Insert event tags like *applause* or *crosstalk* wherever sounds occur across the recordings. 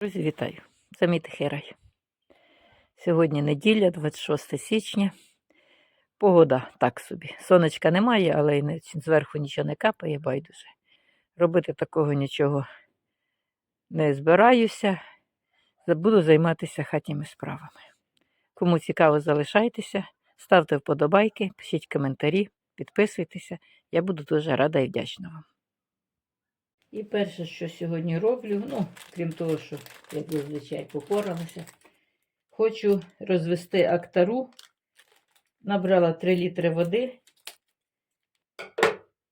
Друзі, вітаю! Це мій тихий рай. Сьогодні неділя, 26 січня. Погода так собі. Сонечка немає, але й зверху нічого не капає, байдуже. Робити такого нічого не збираюся. Буду займатися хатніми справами. Кому цікаво, залишайтеся, ставте вподобайки, пишіть коментарі, підписуйтеся. Я буду дуже рада і вдячна вам. І перше, що сьогодні роблю, ну, крім того, що я зазвичай попоралася, хочу розвести актару. Набрала 3 літри води,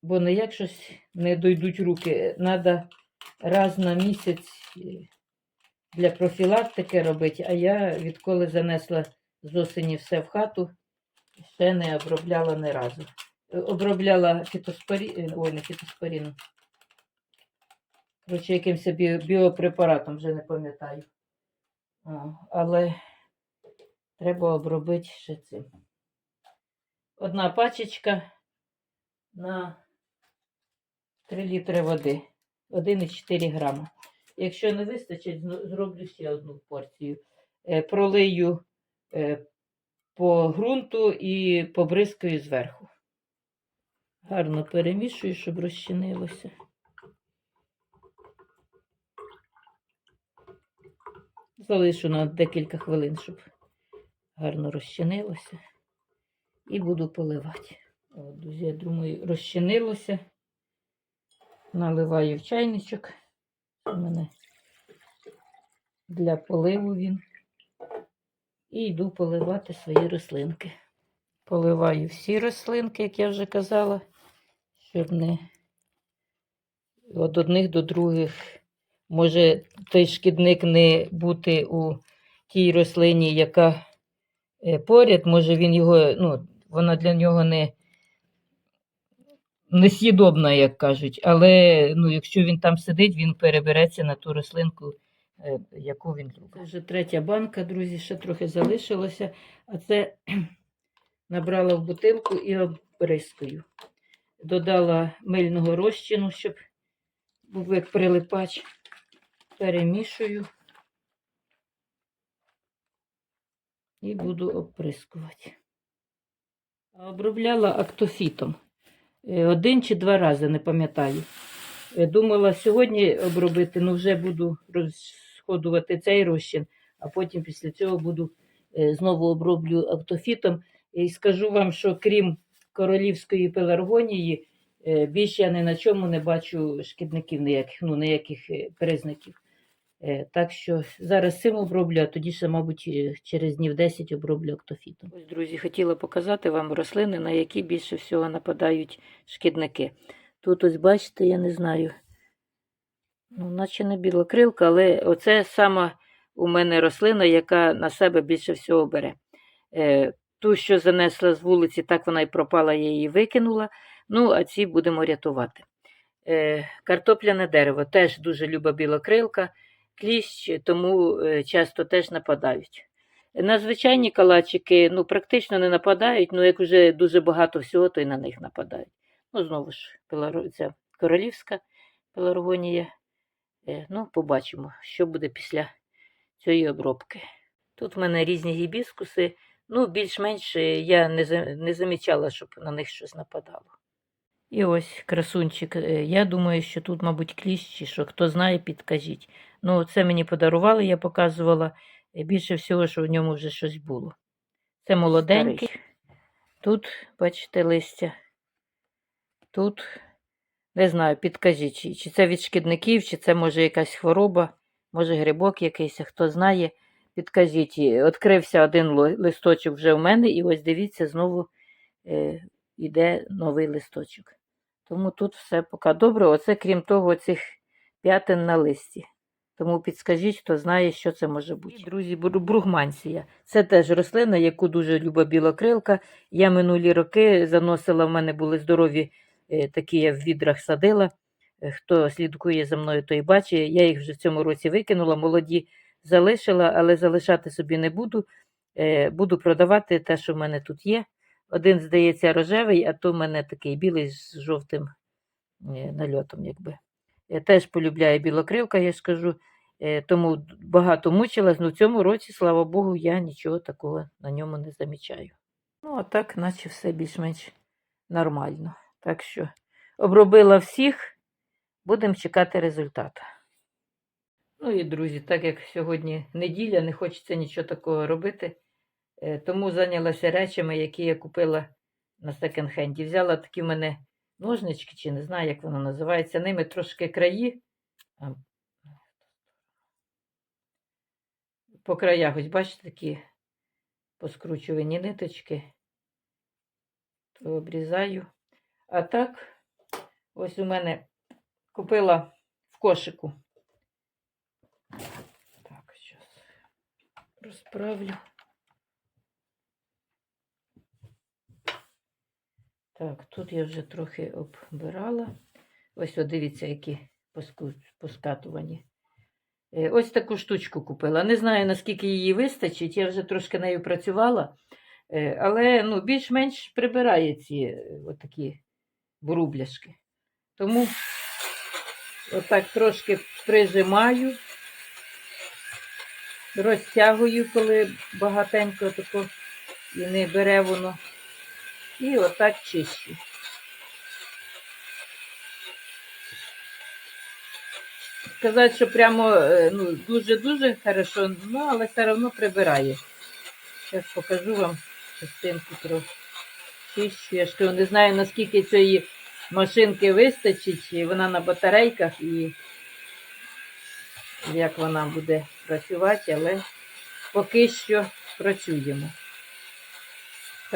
бо ніяк щось не дойдуть руки. Треба раз на місяць е, для профілактики робити, а я відколи занесла з осені все в хату, ще не обробляла ні разу. Е, Обробляла фітоспорі... ой, не фітоспоріну. Коротше, якимось біо... біопрепаратом, вже не пам'ятаю. Але треба обробити ще цим. Одна пачечка на 3 літри води. 1,4 грама. Якщо не вистачить, зроблю ще одну порцію. Е, Пролию е, по ґрунту і побризкаю зверху. Гарно перемішую, щоб розчинилося. Залишу на декілька хвилин, щоб гарно розчинилося. І буду поливати. От, друзі, я думаю, розчинилося. Наливаю в чайничок. У мене для поливу він. І йду поливати свої рослинки. Поливаю всі рослинки, як я вже казала, щоб не від одних до других може той шкідник не бути у тій рослині, яка е, поряд, може він його, ну, вона для нього не, несъїдобна, як кажуть. Але ну, якщо він там сидить, він перебереться на ту рослинку, е, яку він любить. Це вже третя банка, друзі, ще трохи залишилося, а це *clears throat* набрала в бутилку і обрискую. Додала мильного розчину, щоб був як прилипач. Перемішую і буду оприскувати. А Обробляла актофітом. Е, Один чи два рази, не пам'ятаю. Е, Думала сьогодні обробити, але вже буду розходувати цей розчин, а потім після цього буду е, знову оброблю актофітом. І скажу вам, що крім королівської пеларгонії, більше я ні на чому не бачу шкідників ніяких, ну, ніяких признаків. Е, Так що зараз цим оброблю, а тоді ще, мабуть, через днів 10 оброблю актофітом. Ось, друзі, хотіла показати вам рослини, на які більше всього нападають шкідники. Тут ось бачите, я не знаю, ну, наче не білокрилка, але оце сама у мене рослина, яка на себе більше всього бере. Е, Ту, що занесла з вулиці, так вона і пропала, я її викинула. Ну, а ці будемо рятувати. Е, Картопляне дерево теж дуже люба білокрилка, кліщ, тому е, часто теж нападають. На звичайні калачики ну, практично не нападають, ну як вже дуже багато всього, то й на них нападають. Ну, знову ж, ця королівська пеларгонія. Е, Ну, побачимо, що буде після цієї обробки. Тут в мене різні гібіскуси. Ну, більш-менш е, я не, за- не замічала, щоб на них щось нападало. І ось красунчик. Е, Я думаю, що тут, мабуть, кліщ, чи що хто знає, підкажіть. Ну, це мені подарували, я показувала. Е, Більше всього, що в ньому вже щось було. Це молоденький. Тут, бачите, листя. Тут, не знаю, підкажіть, чи, чи це від шкідників, чи це може якась хвороба, може грибок якийсь, хто знає, підкажіть. І Відкрився один листочок вже в мене, і ось дивіться, знову е, йде новий листочок. Тому тут все поки добре. Оце крім того, цих п'ятин на листі. Тому підскажіть, хто знає, що це може бути. Друзі, бру- бругманція. Це теж рослина, яку дуже любить білокрилка. Я минулі роки заносила, в мене були здорові е, такі, я в відрах садила. Е, Хто слідкує за мною, той бачить. Я їх вже в цьому році викинула, молоді залишила, але залишати собі не буду. Е, Буду продавати те, що в мене тут є. Один, здається, рожевий, а то в мене такий білий з жовтим нальотом, якби. Теж полюбляю білокрилка, я ж кажу. Е, Тому багато мучилась, але в цьому році, слава Богу, я нічого такого на ньому не замічаю. Ну, а так, наче все більш-менш нормально. Так що обробила всіх, будемо чекати результату. Ну і друзі, так як сьогодні неділя, не хочеться нічого такого робити, е, тому зайнялася речами, які я купила на секонд-хенді. Взяла такі в мене ножнички, чи не знаю, як воно називається. Ними трошки краї. По краях, ось бачите, такі поскручувані ниточки. То обрізаю. А так, ось у мене купила в кошику. Так, зараз розправлю. Так, тут я вже трохи оббирала. Ось, от дивіться, які поскатувані. Е, Ось таку штучку купила. Не знаю, наскільки її вистачить. Я вже трошки нею працювала. Е, Але ну, більш-менш прибирає ці е, отакі бурубляшки. Тому отак трошки прижимаю, розтягую, коли багатенько тако і не бере воно. І отак чищу. Сказати, що прямо е, ну, дуже-дуже хорошо, ну, але все одно прибирає. Зараз покажу вам частинку трохи. Чищу. Я ж не знаю, наскільки цієї машинки вистачить, і вона на батарейках і як вона буде працювати, але поки що працюємо.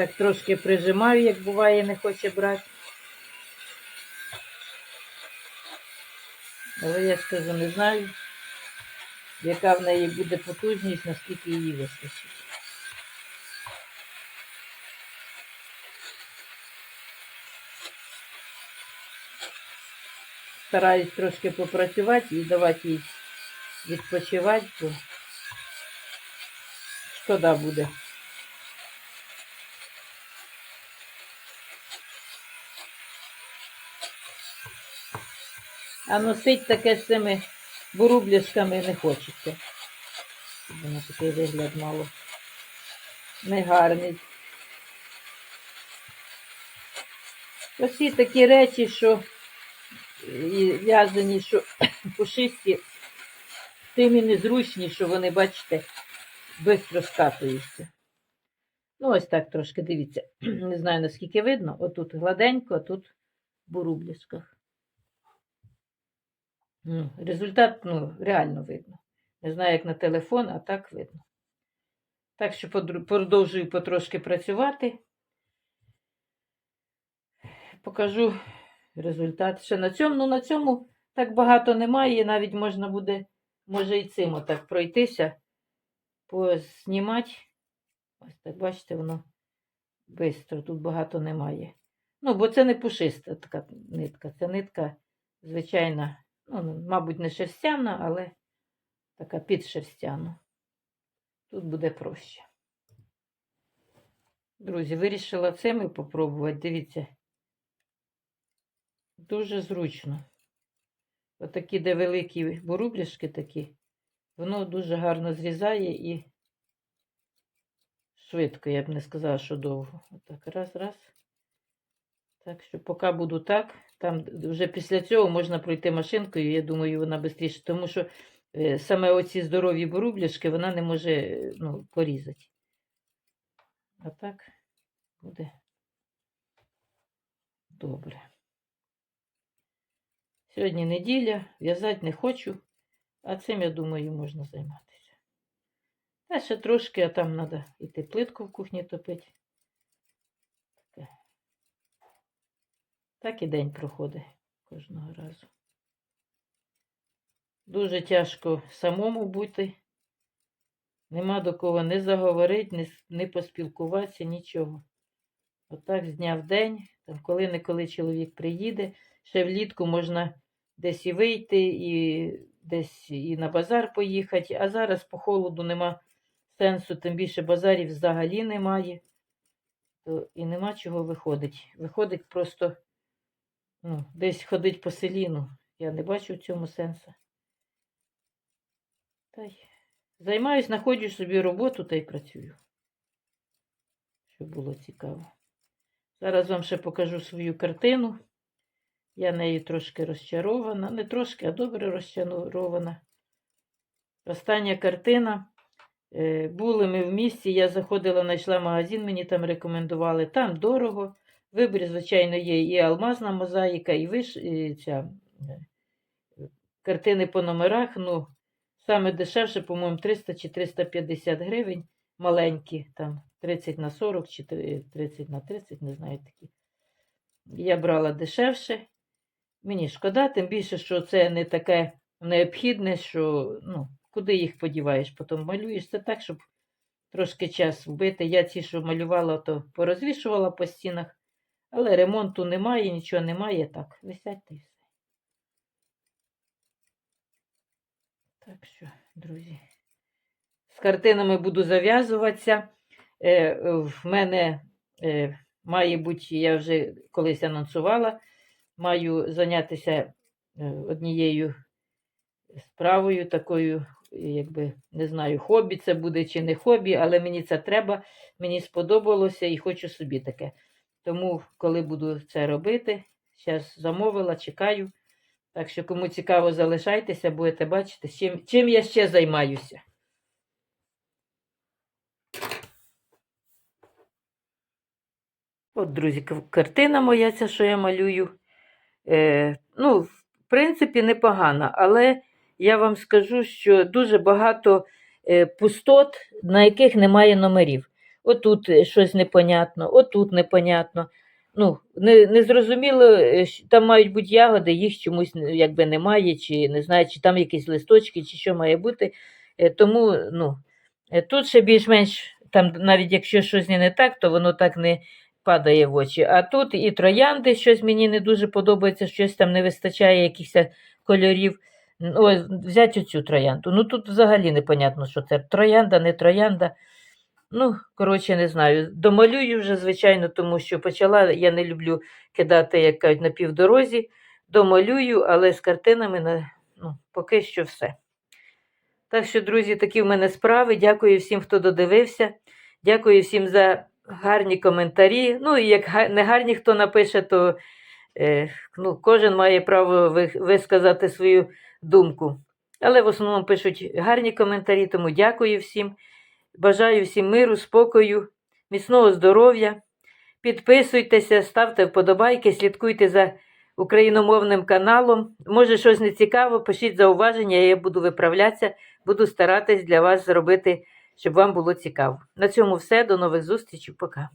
Так трошки прижимаю, як буває, не хоче брати. Але я скажу, не знаю, яка в неї буде потужність, наскільки її вистачить. Стараюсь трошки попрацювати і давати їй відпочивати, бо шкода буде. А носить таке з цими бурубляшками не хочеться. Воно такий вигляд мало. Негарний. Усі такі речі, що в'язані, що *coughs* пушисті, тим і незручні, що вони, бачите, швидко скатуються. Ну, ось так трошки дивіться. *clears throat* Не знаю, наскільки видно. Отут гладенько, а тут в бурубляшках. Ну, результат ну, реально видно. Не знаю, як на телефон, а так видно. Так що продовжую потрошки працювати. Покажу результат. Ще на цьому, ну на цьому так багато немає. Навіть можна буде, може, і цим отак пройтися, познімати. Ось так, бачите, воно швидко, тут багато немає. Ну, бо це не пушиста така нитка. Це нитка, звичайна, ну, мабуть, не шерстяна, але така підшерстяна. Тут буде проще. Друзі, вирішила цими попробувати. Дивіться. Дуже зручно. Отакі, де великі бурубляшки такі, воно дуже гарно зрізає і швидко, я б не сказала, що довго. Отак, раз, раз. Так що, поки буду так, там вже після цього можна пройти машинкою, я думаю, вона швидше, тому що е, саме оці здорові бурубляшки вона не може е, ну, порізати. А так буде добре. Сьогодні неділя, в'язати не хочу, а цим, я думаю, можна займатися. Та ще трошки, а там треба йти плитку в кухні топити. Так і день проходить кожного разу. Дуже тяжко самому бути. Нема до кого не заговорити, не, не поспілкуватися, нічого. Отак з дня в день, там коли-неколи чоловік приїде, ще влітку можна десь і вийти, і десь і на базар поїхати, а зараз по холоду нема сенсу, тим більше базарів взагалі немає, то і нема чого виходить. Виходить просто ну, десь ходить по селі, ну, я не бачу в цьому сенсу. Та й займаюсь, знаходжу собі роботу та й працюю. Щоб було цікаво. Зараз вам ще покажу свою картину. Я нею трошки розчарована. Не трошки, а добре розчарована. Остання картина. Е, Були ми в місті, я заходила, знайшла магазин, мені там рекомендували. Там дорого. Вибір, звичайно, є і алмазна мозаїка, і виш... і ця, е, картини по номерах. Ну, саме дешевше, по-моєму, 300 чи 350 гривень. Маленькі, там 30 на 40 чи 30 на 30, не знаю такі. Я брала дешевше. Мені шкода, тим більше, що це не таке необхідне, що ну, куди їх подіваєш, потім малюєш. Це так, щоб трошки час вбити. Я ці, що малювала, то порозвішувала по стінах, але ремонту немає, нічого немає. Так, висять та все. Так що, друзі, з картинами буду зав'язуватися. Е, в мене е, має бути, я вже колись анонсувала, маю зайнятися е, однією справою, такою, якби не знаю, хобі це буде чи не хобі, але мені це треба, мені сподобалося і хочу собі таке. Тому, коли буду це робити, зараз замовила, чекаю. Так що, кому цікаво, залишайтеся, будете бачити, чим, чим я ще займаюся. От, друзі, картина моя, ця, що я малюю. Е, ну, в принципі, непогана, але я вам скажу, що дуже багато е, пустот, на яких немає номерів. Отут е, щось непонятно, отут непонятно. Ну, не, не зрозуміло, е, там мають бути ягоди, їх чомусь якби немає, чи не знаю, чи там якісь листочки, чи що має бути. Е, тому ну, е, тут ще більш-менш, там навіть якщо щось не, так, то воно так не падає в очі. А тут і троянди щось мені не дуже подобається, щось там не вистачає якихось кольорів. Ось, взяти оцю троянду. Ну тут взагалі непонятно, що це троянда, не троянда. Ну, коротше, не знаю. Домалюю вже, звичайно, тому що почала, я не люблю кидати, як кажуть, на півдорозі. Домалюю, але з картинами на, ну, поки що все. Так що, друзі, такі в мене справи. Дякую всім, хто додивився. Дякую всім за гарні коментарі. Ну, і як не гарні хто напише, то е, ну, кожен має право ви- висказати свою думку. Але в основному пишуть гарні коментарі, тому дякую всім. Бажаю всім миру, спокою, міцного здоров'я. Підписуйтеся, ставте вподобайки, слідкуйте за україномовним каналом. Може, щось не цікаво, пишіть зауваження, я буду виправлятися, буду старатись для вас зробити, щоб вам було цікаво. На цьому все. До нових зустрічей. Пока.